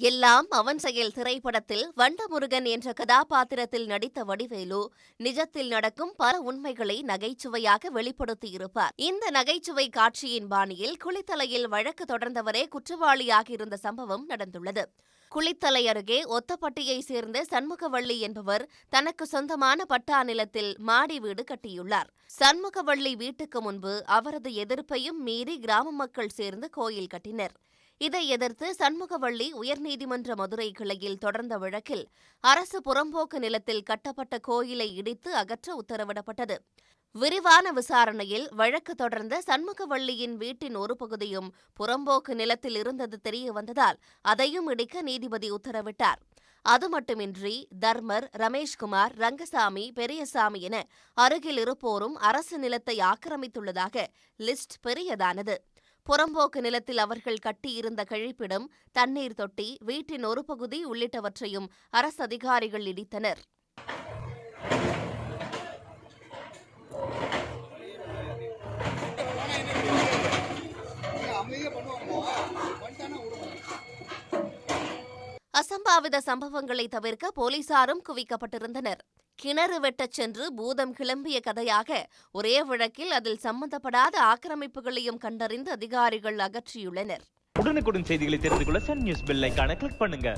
எல்லாம் அவன் செயல் திரைப்படத்தில் வண்டமுருகன் என்ற கதாபாத்திரத்தில் நடித்த வடிவேலு நிஜத்தில் நடக்கும் பல உண்மைகளை நகைச்சுவையாக வெளிப்படுத்தியிருப்பார். இந்த நகைச்சுவை காட்சியின் பாணியில் குளித்தலையில் வழக்கு தொடர்ந்தவரே குற்றவாளியாக இருந்த சம்பவம் நடந்துள்ளது. குளித்தலை அருகே ஒத்தப்பட்டியை சேர்ந்த சண்முகவள்ளி என்பவர் தனக்கு சொந்தமான பட்டா நிலத்தில் மாடி வீடு கட்டியுள்ளார். சண்முகவள்ளி வீட்டுக்கு முன்பு அவரது எதிர்ப்பையும் மீறி கிராம மக்கள் சேர்ந்து கோயில் கட்டினர். இதை எதிர்த்து சண்முகவள்ளி உயர்நீதிமன்ற மதுரை கிளையில் தொடர்ந்த வழக்கில் அரசு புறம்போக்கு நிலத்தில் கட்டப்பட்ட கோயிலை இடித்து அகற்ற உத்தரவிடப்பட்டது. விரிவான விசாரணையில் வழக்கு தொடர்ந்த சண்முகவள்ளியின் வீட்டின் ஒரு பகுதியும் புறம்போக்கு நிலத்தில் இருந்தது தெரிய வந்ததால் அதையும் இடிக்க நீதிபதி உத்தரவிட்டார். அது மட்டுமின்றி தர்மர் ரமேஷ்குமார் ரங்கசாமி பெரியசாமி என அருகில் இருப்போரும் அரசு நிலத்தை ஆக்கிரமித்துள்ளதாக லிஸ்ட் பெரியதானது. புறம்போக்கு நிலத்தில் அவர்கள் கட்டியிருந்த கழிப்பிடம் தண்ணீர் தொட்டி வீட்டின் ஒரு பகுதி உள்ளிட்டவற்றையும் அரசு அதிகாரிகள் இடித்தனர். அசம்பாவித சம்பவங்களை தவிர்க்க போலீசாரும் குவிக்கப்பட்டிருந்தனர். கிணறு வெட்டச் சென்று பூதம் கிளம்பிய கதையாக ஒரே வழக்கில் அதில் சம்பந்தப்படாத ஆக்கிரமிப்புகளையும் கண்டறிந்து அதிகாரிகள் அகற்றியுள்ளனர். உடனுக்குடன் செய்திகளை தெரிந்து கொள்ள சன் நியூஸ் பெல் கிளிக் பண்ணுங்க.